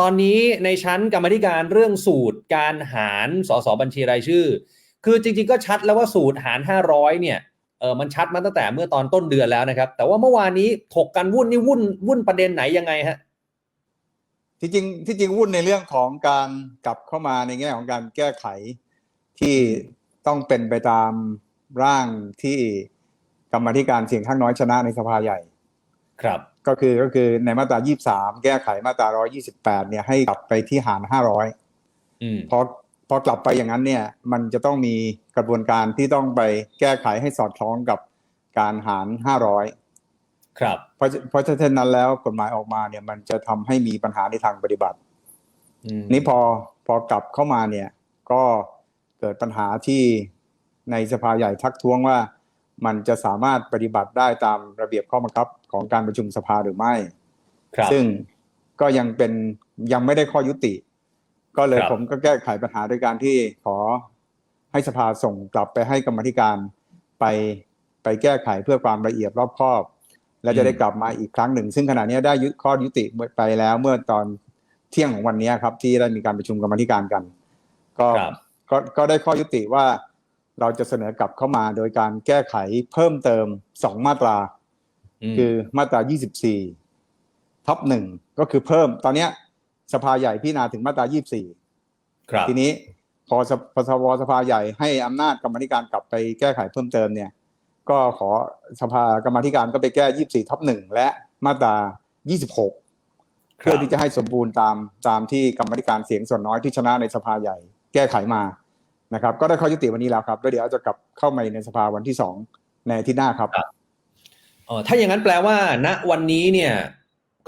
ตอนนี้ในชั้นกรรมาธิการเรื่องสูตรการหารสสบัญชีรายชื่อ คือจริงๆก็ชัดแล้วว่าสูตรหาร 500 เนี่ยเออมันชัดมาตั้งแต่เมื่อตอนต้นเดือนแล้วนะครับ แต่ว่าเมื่อวานนี้ถกกันวุ่นนี่วุ่นวุ่นประเด็นไหนยังไงฮะที่จริงที่จริงวุ่นในเรื่องของการกลับเข้ามาในแง่ของการแก้ไขที่ต้องเป็นไปตามร่างที่กรรมาธิการเสียงข้างน้อยชนะในสภาใหญ่ ครับ ก็คือก็คือในมาตรา 23 แก้ไขมาตรา 128 เนี่ยให้กลับไปที่หาร 500อืมพอพอกลับไปอย่างนั้นเนี่ย มันจะต้องมีกระบวนการที่ต้องไปแก้ไขให้สอดคล้องกับการหาร 500 ครับ เพราะเพราะฉะนั้นแล้วกฎหมายออกมาเนี่ยมันจะทำให้มีปัญหาในทางปฏิบัติอืมนี่พอพอกลับเข้ามาเนี่ย ก็เกิดปัญหาที่ในสภาใหญ่ทักท้วงว่า มันจะสามารถปฏิบัติได้ตามระเบียบข้อบังคับของการประชุมสภาหรือไม่ครับซึ่งก็ยังเป็นยังไม่ได้ข้อยุติ ก็เลยครับผมก็แก้ไขปัญหาโดยการที่ขอให้สภาส่งกลับไปให้กรรมาธิการไปไปแก้ไขเพื่อความละเอียดรอบคอบ และจะได้กลับมาอีกครั้งหนึ่ง ซึ่งขณะนี้ได้ยุข้อยุติไปแล้วเมื่อตอนเที่ยงของวันนี้ครับ ที่ได้มีการประชุมกรรมาธิการกันก็ครับก็ก็ได้ข้อยุติว่า เราจะเสนอกลับเข้ามาโดยการแก้ไขเพิ่มเติมสองมาตรามคือมาตรา 24 ทับหนึ่งก็คือเพิ่มตอนเนี้ย สภาใหญ่พิจารณาถึงมาตรา 24 ครับ ทีนี้พอสพสวสภาใหญ่ให้อำนาจกรรมาธิการกลับไปแก้ไขเพิ่มเติมเนี่ย ก็ขอสภากรรมาธิการก็ไปแก้ 24 ทับหนึ่งและมาตรา 26เพื่อที่จะให้สมบูรณ์ตามตามที่กรรมาธิการเสียงส่วนน้อยที่ชนะในสภาใหญ่ แก้ไขมา นะครับก็ได้ข้อยุติวันนี้แล้วครับแล้วเดี๋ยวจะกลับเข้ามาในสภาวันที่สองในอาทิตย์หน้าครับเออถ้าอย่างนั้นแปลว่า ณวันนี้เนี่ย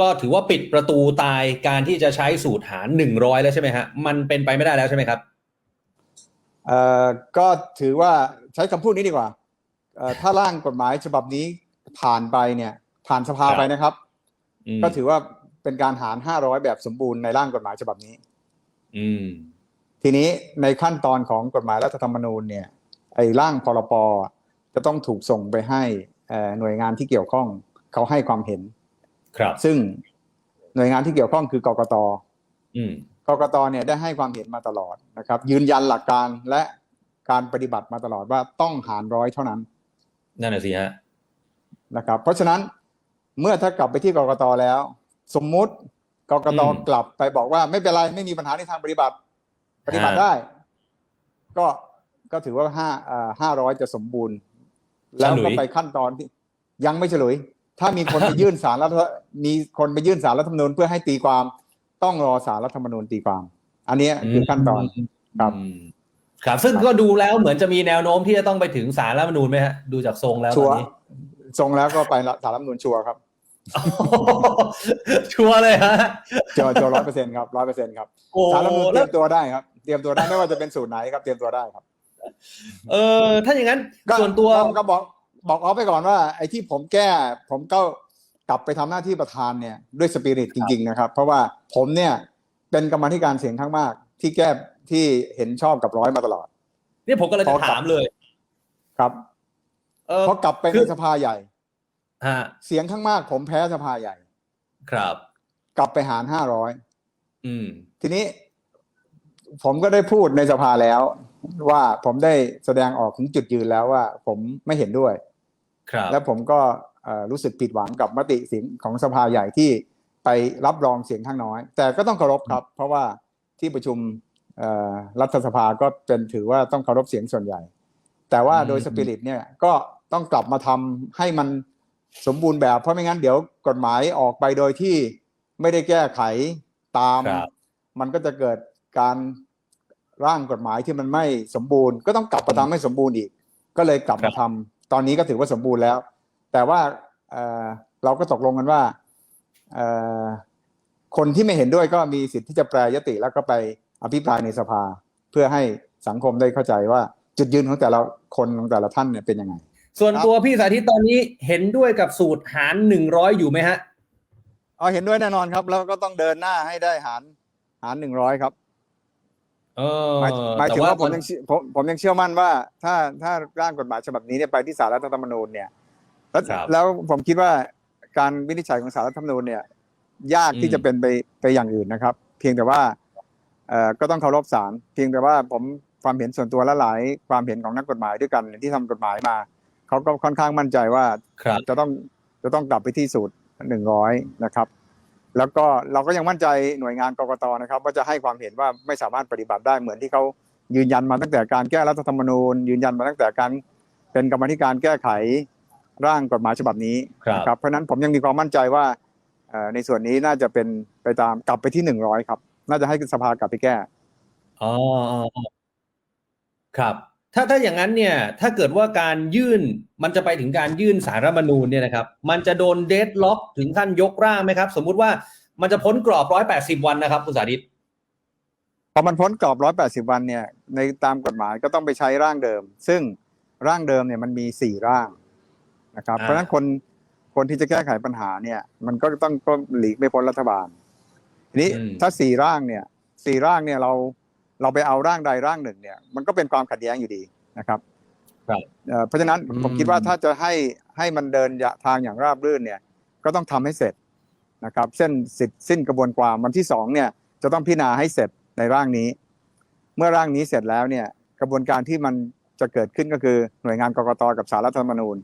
ก็ถือว่าปิดประตูตายการที่จะใช้สูตรหารหนึ่งร้อยแล้วใช่ไหมฮะมันเป็นไปไม่ได้แล้วใช่ไหมครับเอ่อก็ถือว่าใช้คำพูดนี้ดีกว่าเอ่อถ้าร่างกฎหมายฉบับนี้ผ่านไปเนี่ย ผ่านสภาครับไปนะครับอืมก็ถือว่าเป็นการหาร500แบบสมบูรณ์ในร่างกฎหมายฉบับนี้ อืม ทีนี้ในขั้นตอนของกฎหมายรัฐธรรมนูญเนี่ยไอ้ร่างพรปจะต้องถูกส่งไปให้เอ่อหน่วยงานที่เกี่ยวข้องเขาให้ความเห็น ครับ ซึ่งหน่วยงานที่เกี่ยวข้องคือกกตอืมกกตเนี่ยได้ให้ความเห็นมาตลอดนะครับ ยืนยันหลักการและการปฏิบัติมาตลอดว่าต้องหารร้อยเท่านั้น นั่นน่ะสิฮะนะครับ เพราะฉะนั้นเมื่อถ้ากลับไปที่กกตแล้ว สมมุติกกตอืมกลับไปบอกว่าไม่เป็นไรไม่มีปัญหาในทางปฏิบัติ ปฏิบัติฮะได้ ก็ก็ถือว่าห้าห้าร้อยจะสมบูรณ์ แล้วฉลุก็ยไปขั้นตอนที่ ยังไม่เฉลย ถ้ามีคนไปยื่นสารรัฐมีคนไปยื่นสารรัฐธรรมนูญเพื่อให้ตีความ ต้องรอสารรัฐธรรมนูญตีความ อันเนี้ยคือขั้นตอนครับอืมครับ ซึ่งก็ดูแล้วเหมือนจะมีแนวโน้มที่จะต้องไปถึงสารรัฐธรรมนูญไหมฮะดูจากทรงแล้วตชัอวนร์นี้ทรงแล้วก็ไปสารรัฐธรรมนูญชัวร์ครับชัวร์เลยฮะเจอเจอร้อยเปอร์เซ็นต์ครับร้อยเปอร์เซ็นต์ครับโอ้สารรัฐธรรมนูญเตแล้รีวยมตัวได้ครับ เตรียมตัวได้ไม่ว่าจะเป็นสูตรไหนครับ เตรียมตัวได้ครับ เออถ้าอย่างนั้นก็ส่วนตัวก็ก็บอกบอกออฟไปก่อนว่า ไอ้ที่ผมแก้ ผมก็กลับไปทำหน้าที่ประธานเนี่ยด้วยสปิริตจริง ๆ นะครับ เพราะว่าผมเนี่ยเป็นกรรมาธิการเสียงข้างมาก ที่แก้ที่เห็นชอบกับร้อยมาตลอดนี่ผมก็เลยขอจะกลับถามเลย ครับเออเพราะกลับไปคืในอสภาใหญ่ฮะเสียงข้างมาก ผมแพ้สภาใหญ่ ครับ กลับไปหารห้าร้อยอืมทีนี้ ผมก็ได้พูดในสภาแล้ว ว่าผมได้แสดงออกถึงจุดยืนแล้วว่า ผมไม่เห็นด้วย ครับ แล้วผมก็เอ่อรู้สึกผิดหวังกับมติเสียงของสภาใหญ่ที่ไปรับรองเสียงข้างน้อย แต่ก็ต้องเคารพครับ เพราะว่าที่ประชุมเอ่อรัฐสภาก็เป็นถือว่าต้องเคารพเสียงส่วนใหญ่ แต่ว่าโดยสปิริตเนี่ยก็ต้องกลับมาทำให้มันสมบูรณ์แบบ เพราะไม่งั้นเดี๋ยวกฎหมายออกไปโดยที่ไม่ได้แก้ไขตามครับมันก็จะเกิด การร่างกฎหมายที่มันไม่สมบูรณ์ ก็ต้องกลับมาทำให้สมบูรณ์อีก ก็เลยกลับมาทำตอนนี้ก็ถือว่าสมบูรณ์แล้ว แต่ว่าเอ่อเราก็ตกลงกันว่าเอ่อคนที่ไม่เห็นด้วยก็มีสิทธิ์ที่จะแปรยติแล้วก็ไปอภิปรายในสภา เพื่อให้สังคมได้เข้าใจว่าจุดยืนของแต่ละคนของแต่ละท่านเนี่ยเป็นยังไง ส่วนครับตัวพี่สาธิตตอนนี้เห็นด้วยกับสูตรหารหนึ่งร้อยอยู่ไหมฮะอ๋อเห็นด้วยแน่นอนครับ แล้วก็ต้องเดินหน้าให้ได้หารหารหนึ่งร้อยครับ เออหมายหมายถึงแต่ว่าผมยังเชื่อผมผมยังเชื่อมั่นว่า ถ้าถ้าร่างกฎหมายฉบับนี้เนี่ยไปที่สารรัฐธรรมนูญเนี่ยแล้วครับแล้วผมคิดว่าการวินิจฉัยของสารรัฐธรรมนูญเนี่ย ยากที่อืมจะเป็นไปไปอย่างอื่นนะครับ เพียงแต่ว่าเอ่อก็ต้องเคารพศาลเพียงแต่ว่าผมความเห็นส่วนตัวและหลายความเห็นของนักกฎหมายด้วยกันที่ทำกฎหมายมาเขาก็ค่อนข้างมั่นใจว่าครับจะต้องจะต้องกลับไปที่สูตรหนึ่งร้อยนะครับ แล้วก็เราก็ยังมั่นใจหน่วยงานกกตนะครับว่าจะให้ความเห็นว่าไม่สามารถปฏิบัติได้เหมือนที่เขายืนยันมาตั้งแต่การแก้รัฐธรรมนูญ ยืนยันมาตั้งแต่การเป็นกรรมาธิการแก้ไขร่างกฎหมายฉบับนี้ครับนะครับเพราะฉะนั้นผมยังมีความมั่นใจว่าเอ่อในส่วนนี้น่าจะเป็นไปตามกลับไปที่หนึ่งร้อยครับ น่าจะให้สภากลับไปแก้อ๋ออ๋ออ๋อครับ ถ้าถ้าอย่างนั้นเนี่ยถ้าเกิดว่าการยื่นมันจะไปถึงการยื่นสารรัฐธรรมนูญเนี่ยนะครับมันจะโดนเดดล็อกถึงขั้นยกร่างไหมครับ สมมุติว่ามันจะพ้นกรอบร้อยแปดสิบวันนะครับคุณสาธิตพอมันพ้นกรอบ180วันเนี่ยในตามกฎหมายก็ต้องไปใช้ร่างเดิม ซึ่งร่างเดิมเนี่ยมันมี4ร่างนะครับอ่าเพราะฉะนั้นคนคนที่จะแก้ไขปัญหาเนี่ย มันก็ต้องก็หลีกไม่พ้นรัฐบาลทีนี้ถ้า4ร่างเนี่ยสี่ร่างเนี่ยเรา เราไปเอาร่างใดร่างหนึ่งเนี่ยมันก็เป็นความขัดแย้งอยู่ดีนะครับครับเอ่อเพราะฉะนั้นอืมผมคิดว่าถ้าจะให้ให้มันเดินทางอย่างราบรื่นเนี่ยก็ต้องทำให้เสร็จนะครับเส้นสิทธิ์สิ้นกระบวนความวันที่สองเนี่ยจะต้องพิจารณาให้เสร็จในร่างนี้ เมื่อร่างนี้เสร็จแล้วเนี่ยกระบวนการที่มันจะเกิดขึ้นก็คือหน่วยงานกกตกับสารรัฐธรรมนูญ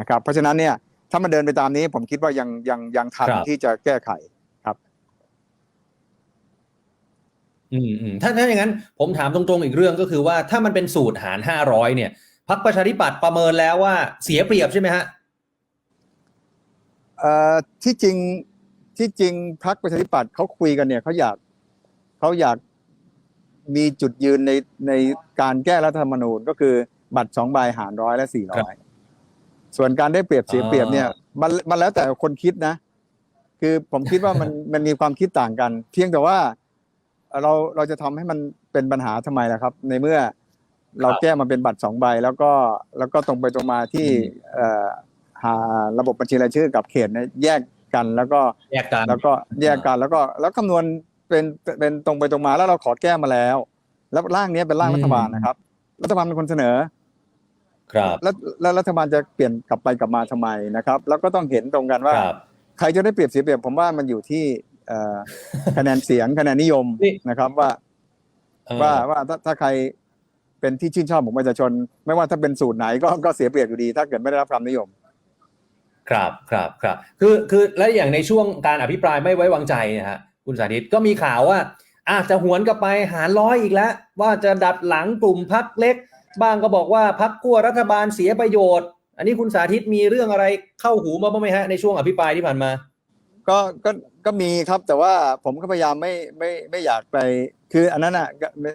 นะครับเพราะฉะนั้นเนี่ยถ้ามันเดินไปตามนี้ผมคิดว่ายังยังยังทันครับที่จะแก้ไข อืมอืมถ้าถ้าอย่างนั้นผมถามตรงๆอีกเรื่องก็คือว่าถ้ามันเป็นสูตรหารห้าร้อยเนี่ยพักประชาธิปัตย์ประเมินแล้วว่าเสียเปรียบใช่ไหมฮะเอ่อที่จริงที่จริงพรรคประชาธิปัตย์เขาคุยกันเนี่ยเขาอยากเขาอยากมีจุดยืนในในการแก้รัฐธรรมนูญก็คือบัตรสองใบหารร้อยและสี่ครัร้อบยส่วนการได้เปรียบเสียเปรียบเนี่ยอ่ามันมันแล้วแต่คนคิดนะ คือผมคิดว่ามันมันมีความคิดต่างกัน เพียงแต่ว่า เอ่อเราเราจะทำให้มันเป็นปัญหาทำไมล่ะครับ ในเมื่อเราแก้มาเป็นบัตรสองใบ แล้วก็แล้วก็ตรงไปตรงมาที่เอ่อหาระบบบัญชีรายชื่อกับเขตเนี่ยแยกกันแล้วก็แยกกันแล้วก็แยกกันแล้วก็แล้วคำนวณเป็นเป็นตรงไปตรงมาแล้วเราขอแก้มาแล้ว แล้วร่างเนี้ยเป็นร่างอืมรัฐบาลนะครับ รัฐบาลเป็นคนเสนอ ครับ แล้วแล้วรัฐบาลจะเปลี่ยนกลับไปกลับมาทำไมนะครับ แล้วก็ต้องเห็นตรงกันว่าครับใครจะได้เปรียบเสียเปรียบผมว่ามันอยู่ที่เอ่อ คะแนนเสียงคะแนนนิยมนี่นะครับว่าเออว่าว่าถ้าถ้าใครเป็นที่ชื่นชอบของประชาชน ไม่ว่าถ้าเป็นสูตรไหนก็ก็เสียเปรียบอยู่ดี ถ้าเกิดไม่ได้รับความนิยม ครับครับครับคือคือและอย่างในช่วงการอภิปรายไม่ไว้วางใจนะฮะคุณสาธิตก็มีข่าวว่าอาจจะหวนกลับไปหารร้อยอีกแล้ว ว่าจะดัดหลังกลุ่มพักเล็ก บ้างก็บอกว่าพักขั้วรัฐบาลเสียประโยชน์ อันนี้คุณสาธิตมีเรื่องอะไรเข้าหูมาบ้างไหมฮะในช่วงอภิปรายที่ผ่านมา ก็ก็ก็มีครับ แต่ว่าผมก็พยายามไม่ไม่ไม่อยากไป คืออันนั้นอะก็ไม่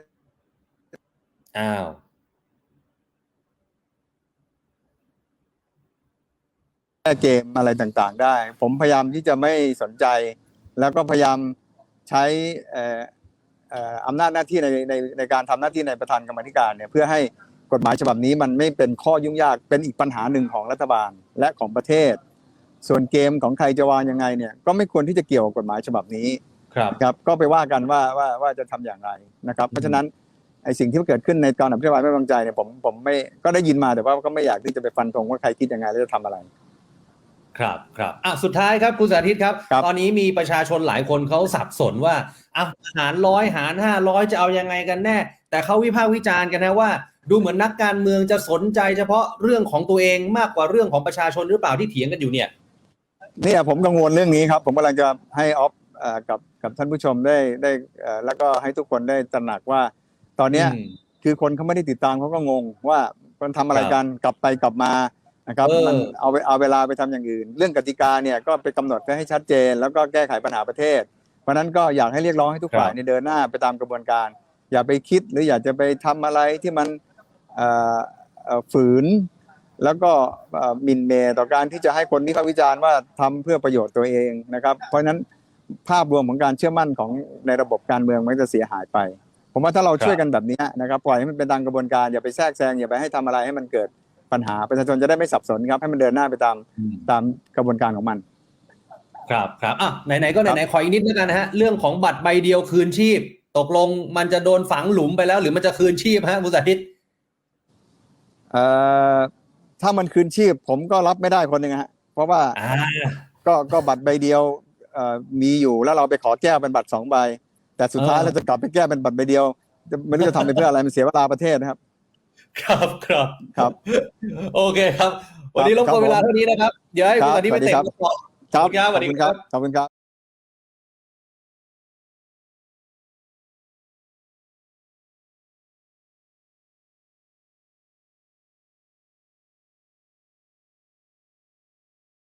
อ้าวแก้เกมอะไรต่างๆ ได้ ผมพยายามที่จะไม่สนใจ แล้วก็พยายามใช้เอ่อเอ่ออำนาจหน้าที่ในในในการทำหน้าที่ในประธานกรรมาธิการเนี่ยเพื่อให้กฎหมายฉบับนี้มันไม่เป็นข้อยุ่งยากเป็นอีกปัญหาหนึ่งของรัฐบาลและของประเทศ ส่วนเกมของใครจะวางยังไงเนี่ยก็ไม่ควรที่จะเกี่ยวกับกฎหมายฉบับนี้ครับครับก็ไปว่ากันว่าว่าว่าจะทำอย่างไรนะครับ เพราะฉะนั้นไอ้สิ่งที่เกิดขึ้นในการอภิปรายไม่ไว้วางใจเนี่ยผมผมไม่ก็ได้ยินมาแต่ว่าก็ไม่อยากที่จะไปฟันธงว่าใครคิดยังไงแล้วจะทำอะไร ครับครับอะสุดท้ายครับคุณสาธิตครับครับ ตอนนี้มีประชาชนหลายคนเขาสับสนว่าอะหารร้อยหารห้าร้อยจะเอายังไงกันแน่ แต่เขาวิพากษ์วิจารณ์กันนะว่า ดูเหมือนนักการเมืองจะสนใจเฉพาะเรื่องของตัวเองมากกว่าเรื่องของประชาชนหรือเปล่าที่เถียงกันอยู่เนี่ย เนี่ยผมกังวลเรื่องนี้ครับ ผมกำลังจะให้ออฟเอ่อกับกับท่านผู้ชมได้ได้เอ่อแล้วก็ให้ทุกคนได้ตระหนักว่า ตอนเนี้ย อืม คือคนเขาไม่ได้ติดตามเขาก็งงว่ามันทำอะไรกันกลับไปกลับมานะครับเออ มันเอาไปเอาเวลาไปทำอย่างอื่น เรื่องกติกาเนี่ยก็ไปกำหนดให้ชัดเจน แล้วก็แก้ไขปัญหาประเทศ เพราะฉะนั้นก็อยากให้เรียกร้องให้ทุกฝ่ายในยเดินหน้าไปตามกระบวนการ อย่าไปคิดหรืออยากจะไปทำอะไรที่มันเอ่อเอ่อฝืน แล้วก็เอ่อหมิ่นเมย์ต่อการที่จะให้คนที่เขาวิจารณ์ว่าทำเพื่อประโยชน์ตัวเองนะครับ เพราะฉะนั้นภาพรวมของการเชื่อมั่นของในระบบการเมืองมันจะเสียหายไป ผมว่าถ้าเราช่วยกันแบบนี้นะครับปล่อยให้มันเป็นตามกระบวนการอย่าไปแทรกแซงอย่าไปให้ทำอะไรให้มันเกิดปัญหาประชาชนจะได้ไม่สับสนครับ ให้มันเดินหน้าไปตามอืมตามกระบวนการของมัน ครับครับอะไหนๆก็ไหนๆขออีกนิดแล้วกันนะฮะเรื่องของบัตรใบเดียวคืนชีพ ตกลงมันจะโดนฝังหลุมไปแล้ว หรือมันจะคืนชีพฮะคุณสาธิตเอ่อ ถ้ามันคืนชีพ ผมก็รับไม่ได้คนหนึ่งฮะ เพราะว่าอ่าก็ก็บัตรใบเดียวเอ่อมีอยู่แล้วเราไปขอแก้เป็นบัตรสองใบ แต่สุดท้ายเออเราจะกลับไปแก้เป็นบัตรใบเดียวจะไม่รู้จะทำไปเพื่ออะไรมันเสียเวลาประเทศนะครับ ครับครับครับ โอเคครับ วันนี้รบกวนครับผมเวลาเท่านี้นะครับ เดี๋ยวให้คุณครับอธิไปสวัสดีเตะครับต่อครับครับสวัสดีขอบคุณคครัรับบขอบคุณครับ